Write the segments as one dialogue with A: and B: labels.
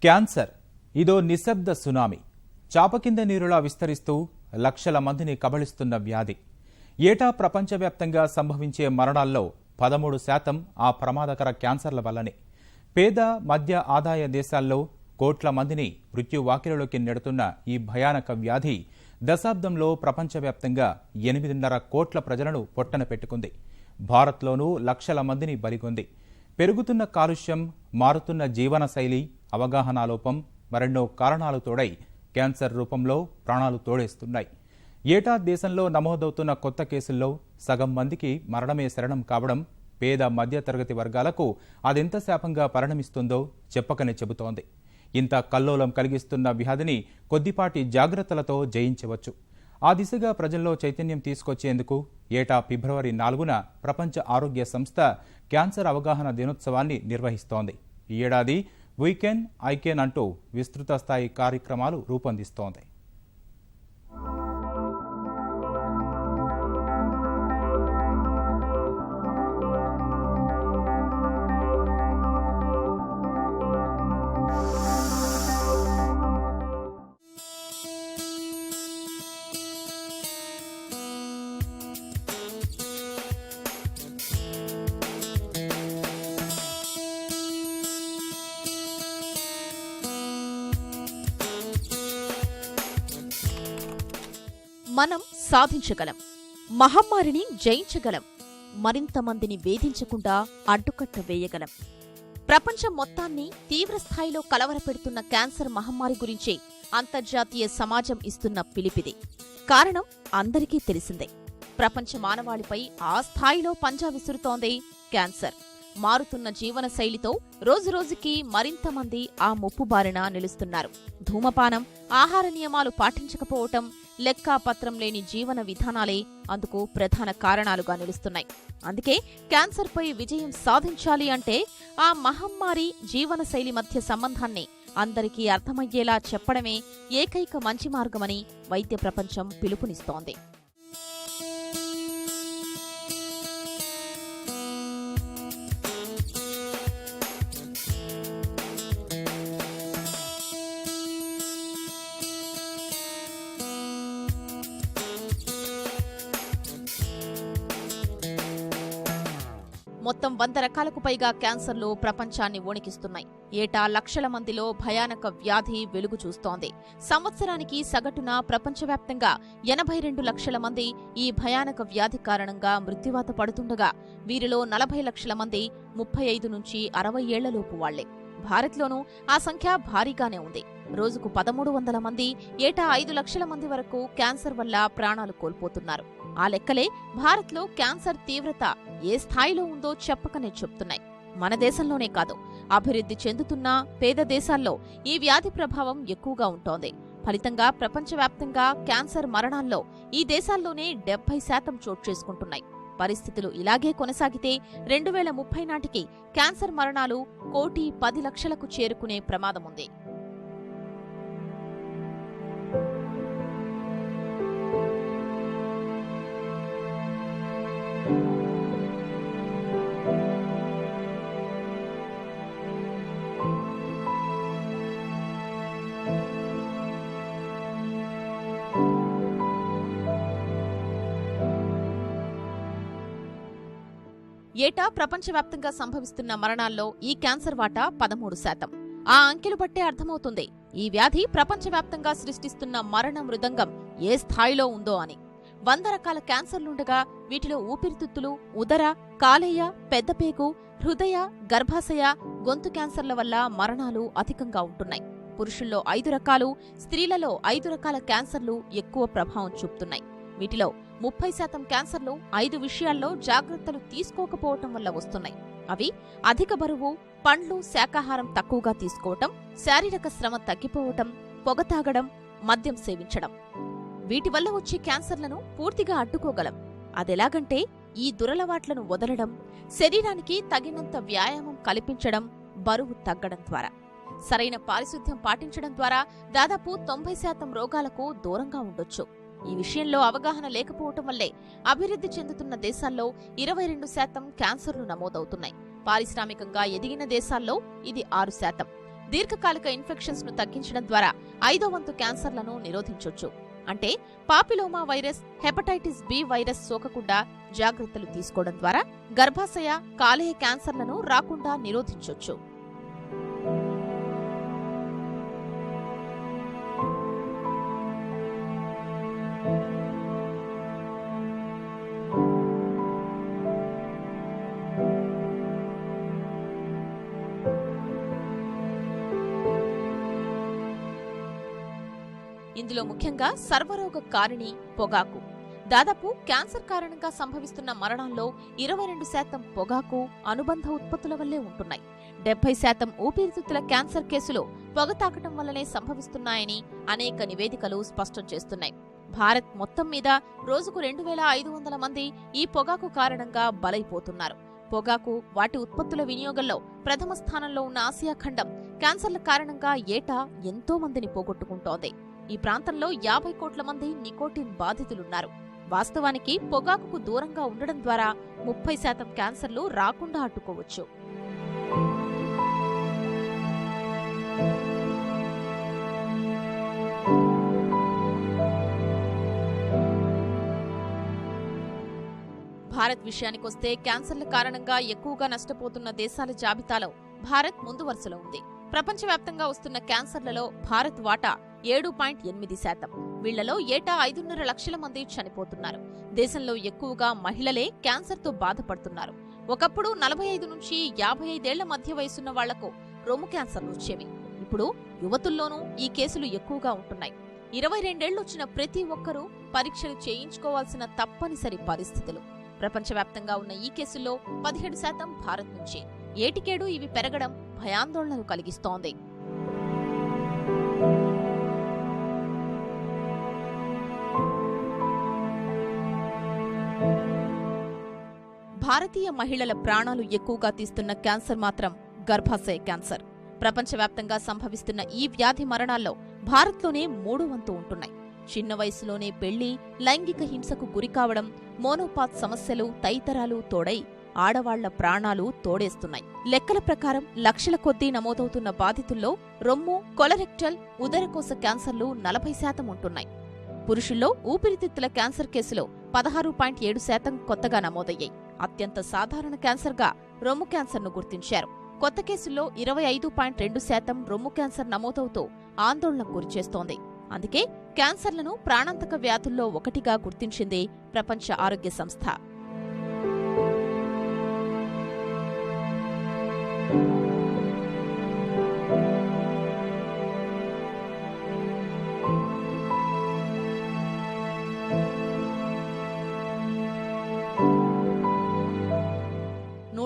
A: Cancer. ఇదో నిశ్శబ్ద tsunami. చాప కింద నీరులా విస్తరిస్తూ లక్షల మందిని కబళిస్తున్న వ్యాధి. ఏటా ప్రపంచవ్యాప్తంగా సంభవించే మరణాల్లో పదమూడు శాతం ఆ ప్రమాదకర క్యాన్సర్ల వల్లనే. పేద మధ్య ఆదాయ దేశాల్లో కోట్ల మందిని మృత్యువాకిలలోకి నెడుతున్న ఈ భయానక వ్యాధి దశాబ్దంలో ప్రపంచవ్యాప్తంగా ఎనిమిదిన్నర కోట్ల ప్రజలను పొట్టన పెట్టుకుంది. భారత్లోనూ లక్షల మందిని బలిగొంది. పెరుగుతున్న కాలుష్యం మారుతున్న జీవనశైలి అవగాహనాలోపం మరెన్నో కారణాలు తోడై క్యాన్సర్ రూపంలో ప్రాణాలు తోడేస్తున్నాయి. ఏటా దేశంలో నమోదవుతున్న కొత్త కేసుల్లో సగం మందికి మరణమే శరణం కావడం పేద మధ్యతరగతి వర్గాలకు అదెంత శాపంగా పరిణమిస్తుందో చెప్పకనే చెబుతోంది. ఇంత కల్లోలం కలిగిస్తున్న వ్యాధిని కొద్దిపాటి జాగ్రత్తలతో జయించవచ్చు. ఆ దిశగా ప్రజల్లో చైతన్యం తీసుకొచ్చేందుకు ఏటా ఫిబ్రవరి నాలుగున ప్రపంచ ఆరోగ్య సంస్థ క్యాన్సర్ అవగాహన దినోత్సవాన్ని నిర్వహిస్తోంది. ఈ ఏడాది వీకెన్ ఐకెన్ అంటూ విస్తృత స్థాయి కార్యక్రమాలు రూపొందిస్తోంది.
B: మనం సాధించగలం. మహమ్మారిని జయించగలం. మరింత మందిని వేధించకుండా అడ్డుకట్ట వేయగలం. ప్రపంచం మొత్తాన్ని తీవ్ర స్థాయిలో కలవరపెడుతున్న క్యాన్సర్ మహమ్మారి గురించి అంతర్జాతీయ సమాజం ఇస్తున్న పిలిపిది. కారణం అందరికీ తెలిసిందే. ప్రపంచ మానవాళిపై ఆ స్థాయిలో పంజా విసురుతోంది క్యాన్సర్. మారుతున్న జీవన శైలితో రోజురోజుకి మరింత మంది ఆ ముప్పు బారిన నిలుస్తున్నారు. ధూమపానం ఆహార నియమాలు పాటించకపోవటం లెక్కాపత్రం లేని జీవన విధానాలే అందుకు ప్రధాన కారణాలుగా నిలుస్తున్నాయి. అందుకే క్యాన్సర్పై విజయం సాధించాలి అంటే ఆ మహమ్మారి జీవనశైలి మధ్య సంబంధాన్ని అందరికీ అర్థమయ్యేలా చెప్పడమే ఏకైక మంచి మార్గమని వైద్య ప్రపంచం పిలుపునిస్తోంది. మొత్తం వంద రకాలకు పైగా క్యాన్సర్లు ప్రపంచాన్ని వణికిస్తున్నాయి. ఏటా లక్షల మందిలో భయానక వ్యాధి వెలుగు చూస్తోంది. సంవత్సరానికి సగటున ప్రపంచవ్యాప్తంగా ఎనభై రెండు లక్షల మంది ఈ భయానక వ్యాధి కారణంగా మృత్యువాత పడుతుండగా వీరిలో నలభై లక్షల మంది ముప్పై ఐదు నుంచి అరవై ఏళ్ళలోపు వాళ్ళే. భారత్లోనూ ఆ సంఖ్య భారీగానే ఉంది. రోజుకు పదమూడు వందల మంది ఏటా ఐదు లక్షల మంది వరకు క్యాన్సర్ వల్ల ప్రాణాలు కోల్పోతున్నారు. ఆ లెక్కలే భారత్లో క్యాన్సర్ తీవ్రత ఏ స్థాయిలో ఉందో చెప్పకనే చెప్తున్నాయి. మన దేశంలోనే కాదు. అభివృద్ధి చెందుతున్న పేద దేశాల్లో ఈ వ్యాధి ప్రభావం ఎక్కువగా ఉంటోంది. ఫలితంగా ప్రపంచవ్యాప్తంగా క్యాన్సర్ మరణాల్లో ఈ దేశాల్లోనే డెబ్బై శాతం చోటు చేసుకుంటున్నాయి. పరిస్థితులు ఇలాగే కొనసాగితే రెండు వేల ముప్పై నాటికి క్యాన్సర్ మరణాలు కోటి పది లక్షలకు చేరుకునే ప్రమాదముంది. ఏటా ప్రపంచవ్యాప్తంగా సంభవిస్తున్న మరణాల్లో ఈ క్యాన్సర్ వాటా పదమూడు శాతం. ఆ అంకెలు బట్టే అర్థమవుతుంది. ఈ వ్యాధి ప్రపంచవ్యాప్తంగా సృష్టిస్తున్న మరణ మృదంగం ఏ స్థాయిలో ఉందో అని. వంద రకాల క్యాన్సర్లుండగా వీటిలో ఊపిరితిత్తులు ఉదర కాలేయ పెద్దపేగు హృదయ గర్భాశయ గొంతు క్యాన్సర్ల వల్ల మరణాలు అధికంగా ఉంటున్నాయి. పురుషుల్లో ఐదు రకాలు స్త్రీలలో ఐదు రకాల క్యాన్సర్లు ఎక్కువ ప్రభావం చూపుతున్నాయి. వీటిలో ముప్పై శాతం క్యాన్సర్లు ఐదు విషయాల్లో జాగ్రత్తలు తీసుకోకపోవటం వల్ల వస్తున్నాయి. అవి అధిక బరువు పండ్లు శాకాహారం తక్కువగా తీసుకోవటం శారీరక శ్రమ తగ్గిపోవటం పొగ తాగడం మద్యం సేవించడం. వీటి వల్ల వచ్చే క్యాన్సర్లను పూర్తిగా అడ్డుకోగలం. అదెలాగంటే ఈ దురలవాట్లను వదలడం శరీరానికి తగినంత వ్యాయామం కల్పించడం బరువు తగ్గడం ద్వారా. సరైన పారిశుద్ధ్యం పాటించడం ద్వారా దాదాపు తొంభై శాతం రోగాలకు దూరంగా ఉండొచ్చు. ఈ విషయంలో అవగాహన లేకపోవటం వల్లే అభివృద్ధి చెందుతున్న దేశాల్లో ఇరవై రెండు శాతం క్యాన్సర్లు నమోదవుతున్నాయి. పారిశ్రామికంగా ఎదిగిన దేశాల్లో ఇది ఆరు శాతం. దీర్ఘకాలిక ఇన్ఫెక్షన్స్ను తగ్గించడం ద్వారా ఐదో వంతు క్యాన్సర్లను నిరోధించొచ్చు. అంటే papilloma virus hepatitis B virus సోకకుండా జాగ్రత్తలు తీసుకోవడం ద్వారా గర్భాశయ కాలేయ క్యాన్సర్లను రాకుండా నిరోధించొచ్చు. ఇందులో ముఖ్యంగా సర్వరోగ కారిణి పొగాకు. దాదాపు క్యాన్సర్ కారణంగా సంభవిస్తున్న మరణాల్లో ఇరవై రెండు శాతం పొగాకు అనుబంధ ఉత్పత్తుల వల్లే ఉంటున్నాయి. డెబ్బై శాతం ఊపిరితిత్తుల క్యాన్సర్ కేసులు పొగ తాకటం వల్లనే సంభవిస్తున్నాయని అనేక నివేదికలు స్పష్టం చేస్తున్నాయి. భారత్ మొత్తం మీద రోజుకు రెండు వేల ఐదు వందల మంది ఈ పొగాకు కారణంగా బలైపోతున్నారు. పొగాకు వాటి ఉత్పత్తుల వినియోగంలో ప్రథమ స్థానంలో ఉన్న ఆసియా ఖండం క్యాన్సర్ల కారణంగా ఏటా ఎంతో మందిని పోగొట్టుకుంటోంది. ఈ ప్రాంతంలో యాభై కోట్ల మంది నికోటిన్ బాధితులున్నారు. వాస్తవానికి పొగాకుకు దూరంగా ఉండడం ద్వారా ముప్పై శాతం క్యాన్సర్లు రాకుండా అడ్డుకోవచ్చు. భారత్ విషయానికొస్తే క్యాన్సర్ల కారణంగా ఎక్కువగా నష్టపోతున్న దేశాల జాబితాలో భారత్ ముందు వరుసలో ఉంది. ప్రపంచవ్యాప్తంగా వస్తున్న క్యాన్సర్లలో భారత్ వాటా ఏడు పాయింట్ ఎనిమిది శాతం. వీళ్ళలో ఏటా ఐదున్నర లక్షల మంది చనిపోతున్నారు. దేశంలో ఎక్కువగా మహిళలే క్యాన్సర్తో బాధపడుతున్నారు. ఒకప్పుడు నలభై ఐదు నుంచి యాభై ఐదేళ్ళ మధ్య వయసున్న వాళ్ళకు రొమ్ము క్యాన్సర్లు వచ్చేవి. ఇప్పుడు యువతుల్లోనూ ఈ కేసులు ఎక్కువగా ఉంటున్నాయి. ఇరవై రెండేళ్ళు వచ్చిన ప్రతి ఒక్కరూ పరీక్షలు చేయించుకోవాల్సిన తప్పనిసరి పరిస్థితులు. ప్రపంచవ్యాప్తంగా ఉన్న ఈ కేసుల్లో పదిహేడు శాతం భారత్ నుంచి. ఏటికేడు ఇవి పెరగడం భయాందోళనలు కలిగిస్తోంది. భారతీయ మహిళల ప్రాణాలు ఎక్కువగా తీస్తున్న క్యాన్సర్ మాత్రం గర్భాశయ క్యాన్సర్. ప్రపంచవ్యాప్తంగా సంభవిస్తున్న ఈ వ్యాధి మరణాల్లో భారత్లోనే మూడు వంతు ఉంటున్నాయి. చిన్న వయసులోనే పెళ్ళి లైంగిక హింసకు గురికావడం మోనోపాత్ సమస్యలు తదితరాలు తోడై ఆడవాళ్ళ ప్రాణాలు తోడేస్తున్నాయి. లెక్కల ప్రకారం లక్షల కొద్దీ నమోదవుతున్న బాధితుల్లో రొమ్ము కొలరెక్టల్ ఉదరకోశ క్యాన్సర్లు నలభై శాతం ఉంటున్నాయి. పురుషుల్లో ఊపిరితిత్తుల క్యాన్సర్ కేసులో పదహారు పాయింట్ ఏడు శాతం కొత్తగా నమోదయ్యాయి. అత్యంత సాధారణ క్యాన్సర్గా రొమ్ము క్యాన్సర్ను గుర్తించారు. కొత్త కేసుల్లో ఇరవై ఐదు పాయింట్ రెండు శాతం రొమ్ము క్యాన్సర్ నమోదవుతూ ఆందోళనకు గురిచేస్తోంది. అందుకే క్యాన్సర్లను ప్రాణాంతక వ్యాధుల్లో ఒకటిగా గుర్తించింది ప్రపంచ ఆరోగ్య సంస్థ.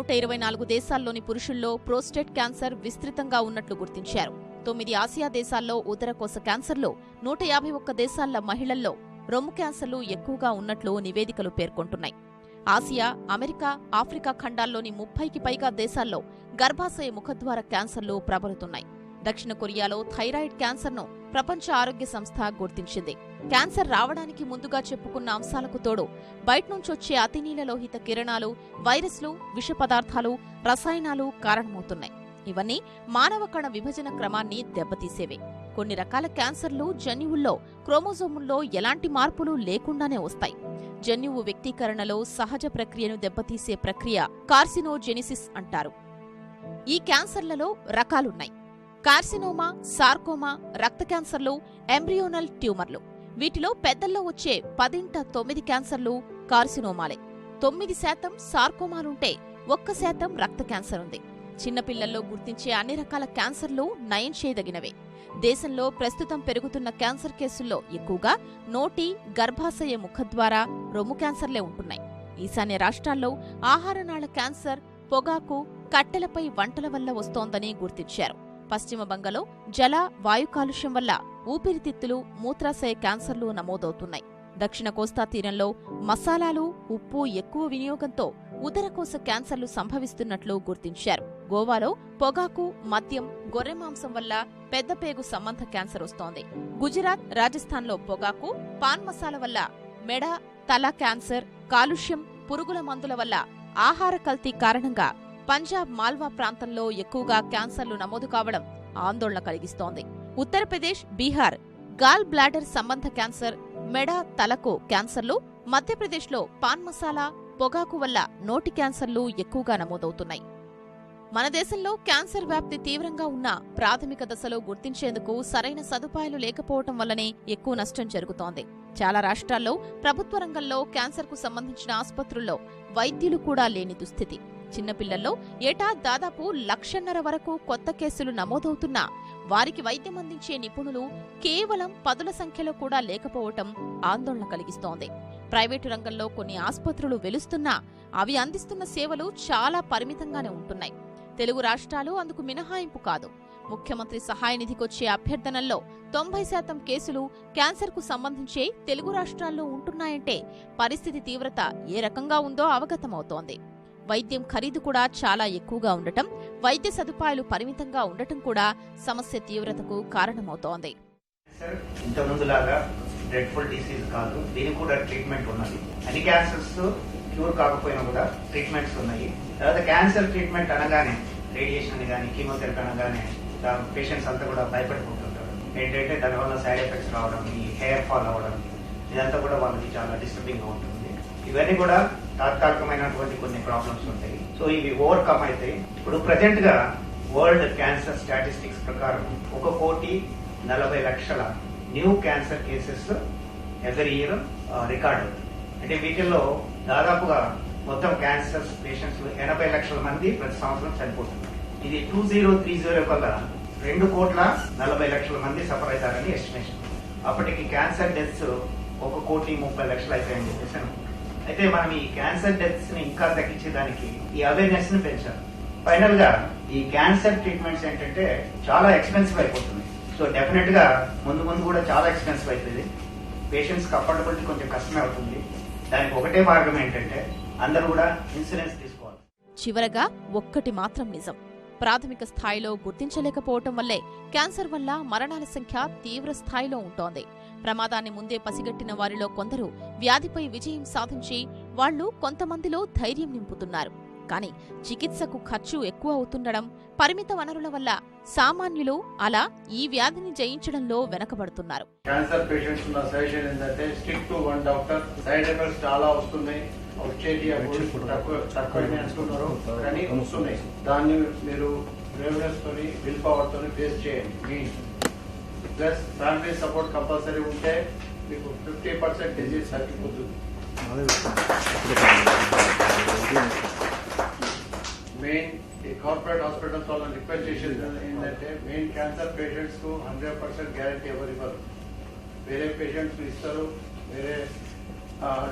B: నూట ఇరవై నాలుగు దేశాల్లోని పురుషుల్లో ప్రోస్టేట్ క్యాన్సర్ విస్తృతంగా ఉన్నట్లు గుర్తించారు. తొమ్మిది ఆసియా దేశాల్లో ఉదరకోశ క్యాన్సర్లో నూట యాభై ఒక్క దేశాల మహిళల్లో రొమ్ము క్యాన్సర్లు ఎక్కువగా ఉన్నట్లు నివేదికలు పేర్కొంటున్నాయి. ఆసియా అమెరికా ఆఫ్రికా ఖండాల్లోని ముప్పైకి పైగా దేశాల్లో గర్భాశయ ముఖద్వార క్యాన్సర్లు ప్రబలుతున్నాయి. దక్షిణ కొరియాలో థైరాయిడ్ క్యాన్సర్ను ప్రపంచ ఆరోగ్య సంస్థ గుర్తించింది. క్యాన్సర్ రావడానికి ముందుగా చెప్పుకున్న అంశాలకు తోడు బయటనుంచొచ్చే అతినీలలోహిత కిరణాలు వైరస్లు విష పదార్థాలు రసాయనాలు కారణమవుతున్నాయి. ఇవన్నీ మానవ కణ విభజన క్రమాన్ని దెబ్బతీసేవే. కొన్ని రకాల క్యాన్సర్లు జన్యువుల్లో క్రోమోజోముల్లో ఎలాంటి మార్పులు లేకుండానే వస్తాయి. జన్యువు వ్యక్తీకరణలో సహజ ప్రక్రియను దెబ్బతీసే ప్రక్రియ కార్సినోజెనిసిస్ అంటారు. ఈ క్యాన్సర్లలో రకాలున్నాయి. కార్సినోమా సార్కోమా రక్త క్యాన్సర్లు ఎంబ్రియోనల్ ట్యూమర్లు. వీటిలో పెద్దల్లో వచ్చే పదింట తొమ్మిది క్యాన్సర్లు కార్సినోమాలే. తొమ్మిది శాతం సార్కోమాలుంటే ఒక్క శాతం రక్త క్యాన్సర్ ఉంది చిన్నపిల్లల్లో గుర్తించే అన్ని రకాల క్యాన్సర్లు నయం చేయదగినవే. దేశంలో ప్రస్తుతం పెరుగుతున్న క్యాన్సర్ కేసుల్లో ఎక్కువగా నోటి గర్భాశయ ముఖద్వారా రొమ్ము క్యాన్సర్లే ఉంటున్నాయి. ఈశాన్య రాష్ట్రాల్లో ఆహారనాళ క్యాన్సర్ పొగాకు కట్టెలపై వంటల వల్ల వస్తోందని గుర్తించారు. పశ్చిమ బంగలో జల వాయు కాలుష్యం వల్ల ఊపిరితిత్తులు మూత్రాశయ క్యాన్సర్లు నమోదవుతున్నాయి. దక్షిణ కోస్తా తీరంలో మసాలాలు ఉప్పు ఎక్కువ వినియోగంతో ఉదరకోశ క్యాన్సర్లు సంభవిస్తున్నట్లు గుర్తించారు. గోవాలో పొగాకు మద్యం గొర్రె మాంసం వల్ల పెద్దపేగు సంబంధ క్యాన్సర్ వస్తోంది. గుజరాత్ రాజస్థాన్లో పొగాకు పాన్ మసాల వల్ల మెడ తల క్యాన్సర్ కాలుష్యం పురుగుల మందుల వల్ల ఆహార కల్తీ కారణంగా పంజాబ్ మాల్వా ప్రాంతంలో ఎక్కువగా క్యాన్సర్లు నమోదు కావడం ఆందోళన కలిగిస్తోంది. ఉత్తరప్రదేశ్ బీహార్ గాల్ బ్లాడర్ సంబంధ క్యాన్సర్ మెడ తలకు క్యాన్సర్లు మధ్యప్రదేశ్లో పాన్ మసాలా పొగాకు వల్ల నోటి క్యాన్సర్లు ఎక్కువగా నమోదవుతున్నాయి. మన దేశంలో క్యాన్సర్ వ్యాప్తి తీవ్రంగా ఉన్న ప్రాథమిక దశలో గుర్తించేందుకు సరైన సదుపాయాలు లేకపోవటం వల్లనే ఎక్కువ నష్టం జరుగుతోంది. చాలా రాష్ట్రాల్లో ప్రభుత్వ రంగంలో క్యాన్సర్కు సంబంధించిన ఆసుపత్రుల్లో వైద్యులు కూడా లేని దుస్థితి. చిన్నపిల్లల్లో ఏటా దాదాపు లక్షన్నర వరకు కొత్త కేసులు నమోదవుతున్నా. వారికి వైద్యం అందించే నిపుణులు కేవలం పదుల సంఖ్యలో కూడా లేకపోవటం ఆందోళన కలిగిస్తోంది. ప్రైవేటు రంగంలో కొన్ని ఆసుపత్రులు వెలుస్తున్నా అవి అందిస్తున్న సేవలు చాలా పరిమితంగానే ఉంటున్నాయి. తెలుగు రాష్ట్రాలు అందుకు మినహాయింపు కాదు. ముఖ్యమంత్రి సహాయ నిధికొచ్చే అభ్యర్థనల్లో తొంభై శాతం కేసులు క్యాన్సర్కు సంబంధించే తెలుగు రాష్ట్రాల్లో ఉంటున్నాయంటే పరిస్థితి తీవ్రత ఏ రకంగా ఉందో అవగతమవుతోంది. వైద్యం ఖరీదు కూడా చాలా ఎక్కువగా ఉండటం వైద్య సదుపాయాలు పరిమితంగా ఉండటం కూడా సమస్య తీవ్రతకు కారణమవుతోంది.
C: క్యాన్సర్ డిసీజ్ కాదు దీనికి కూడా ట్రీట్మెంట్ ఉన్నది. అన్ని క్యాన్సర్స్ క్యూర్ కాకపోయినా కూడా ట్రీట్మెంట్స్ ఉన్నాయి. తర్వాత క్యాన్సర్ ట్రీట్మెంట్ అనగానే రేడియేషన్ అని కానీ కీమోథెరపీ అనగానే పేషెంట్స్ అంతా కూడా భయపడిపోతుంటారు. ఏంటంటే దానివల్ల సైడ్ ఎఫెక్ట్స్ రావడం ఈ హెయిర్ ఫాల్ అవ్వడం ఇదంతా కూడా వాళ్ళకి చాలా డిస్టర్బింగ్గా ఉంటుంది. ఇవన్నీ కూడా తాత్కాలికమైనటువంటి కొన్ని ప్రాబ్లమ్స్ ఉంటాయి. సో ఇవి ఓవర్కమ్ అయితే ఇప్పుడు ప్రజెంట్గా వరల్డ్ క్యాన్సర్ స్టాటిస్టిక్స్ ప్రకారం ఒక కోటి నలభై లక్షల new cancer cases every year record అవుతుంది. అంటే వీటిల్లో దాదాపుగా మొత్తం క్యాన్సర్ పేషెంట్స్ ఎనభై లక్షల మంది ప్రతి సంవత్సరం చనిపోతున్నారు. ఇది టూ జీరో త్రీ జీరో వల్ల రెండు కోట్ల నలభై లక్షల మంది సఫర్ అవుతారని ఎస్టిమేషన్ అప్పటికి క్యాన్సర్ డెత్స్ ఒక కోటి ముప్పై లక్షలు అవుతాయని చెప్పేసి అయితే మనం ఈ క్యాన్సర్ డెత్స్ని ఇంకా తగ్గించేదానికి ఈ అవేర్నెస్ని పెంచాలి. ఫైనల్గా ఈ క్యాన్సర్ ట్రీట్మెంట్స్ ఏంటంటే చాలా ఎక్స్పెన్సివ్ అయిపోతుంది సో డెఫినెట్గా ముందు ముందు కూడా చాలా ఎక్స్పెన్సివ్ అవుతుంది పేషెంట్స్కి అఫోర్డబిలిటీ కొంచెం కష్టమే అవుతుంది. దానికి ఒకటే మార్గం ఏంటంటే అందరూ కూడా ఇన్సూరెన్స్ తీసుకోవాలి.
B: చివరగా ఒక్కటి మాత్రం నిజం. ప్రాథమిక స్థాయిలో గుర్తించలేకపోవటం వల్లే క్యాన్సర్ వల్ల మరణాల సంఖ్య తీవ్ర స్థాయిలో ఉంటోంది. ప్రమాదాన్ని ముందే పసిగట్టిన వారిలో కొందరు వ్యాధిపై విజయం సాధించి వాళ్ళు కొంతమందిలో ధైర్యం నింపుతున్నారు. కానీ చికిత్సకు ఖర్చు ఎక్కువ అవుతుండడం పరిమిత వనరుల వల్ల సామాన్యులు అలా ఈ వ్యాధిని జయించడంలో వెనకబడుతున్నారు.
D: క్యాన్సర్ పేషెంట్స్ ఉన్న సజెషన్ ఏంటంటే stick to one doctor. Side effects చాలా వస్తున్నాయి. వచ్చేటి తక్కువ తక్కువనే అనుకున్నారు. కానీ వస్తున్నాయి. దాన్ని మీరు బ్రేవ్నెస్ తోని విల్ పవర్ తోని ఫేస్ చేయండి. ప్లస్ ఫ్యామిలీ సపోర్ట్ కంపల్సరీ ఉంటే మీకు ఫిఫ్టీ పర్సెంట్ డిజీజ్ తగ్గిపోతుంది మెయిన్ ఈ కార్పొరేట్ హాస్పిటల్స్ వాళ్ళని రిక్వెస్ట్ చేసేది ఏంటంటే మెయిన్ క్యాన్సర్ పేషెంట్స్కు హండ్రెడ్ పర్సెంట్ గ్యారంటీ ఎవరు ఇవ్వరు వేరే పేషెంట్స్ ఇస్తారు వేరే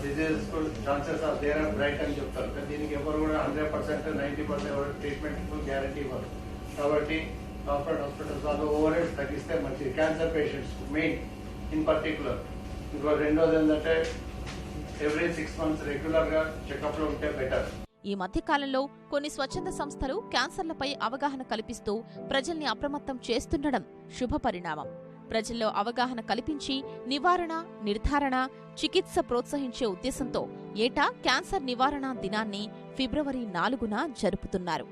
D: డిజీజెస్కు chances are there are bright అని చెప్తారు కానీ దీనికి ఎవరు కూడా హండ్రెడ్ పర్సెంట్ నైన్టీ పర్సెంట్ ఎవరు ట్రీట్మెంట్కు గ్యారంటీ ఇవ్వరు కాబట్టి కార్పొరేట్ హాస్పిటల్స్ వాళ్ళు ఓవర్ హెడ్ తగ్గిస్తే మంచిది. Cancer patients main in particular ఇంకో రెండోది ఏంటంటే ఎవ్రీ సిక్స్ మంత్స్ రెగ్యులర్గా చెకప్లో ఉంటే బెటర్
B: ఈ మధ్య కాలంలో కొన్ని స్వచ్ఛంద సంస్థలు క్యాన్సర్లపై అవగాహన కల్పిస్తూ ప్రజల్ని అప్రమత్తం చేస్తుండడం శుభపరిణామం ప్రజల్లో అవగాహన కల్పించి నివారణ నిర్ధారణ చికిత్స ప్రోత్సహించే ఉద్దేశంతో ఏటా క్యాన్సర్ నివారణ దినాన్ని ఫిబ్రవరి నాలుగున జరుపుతున్నారు.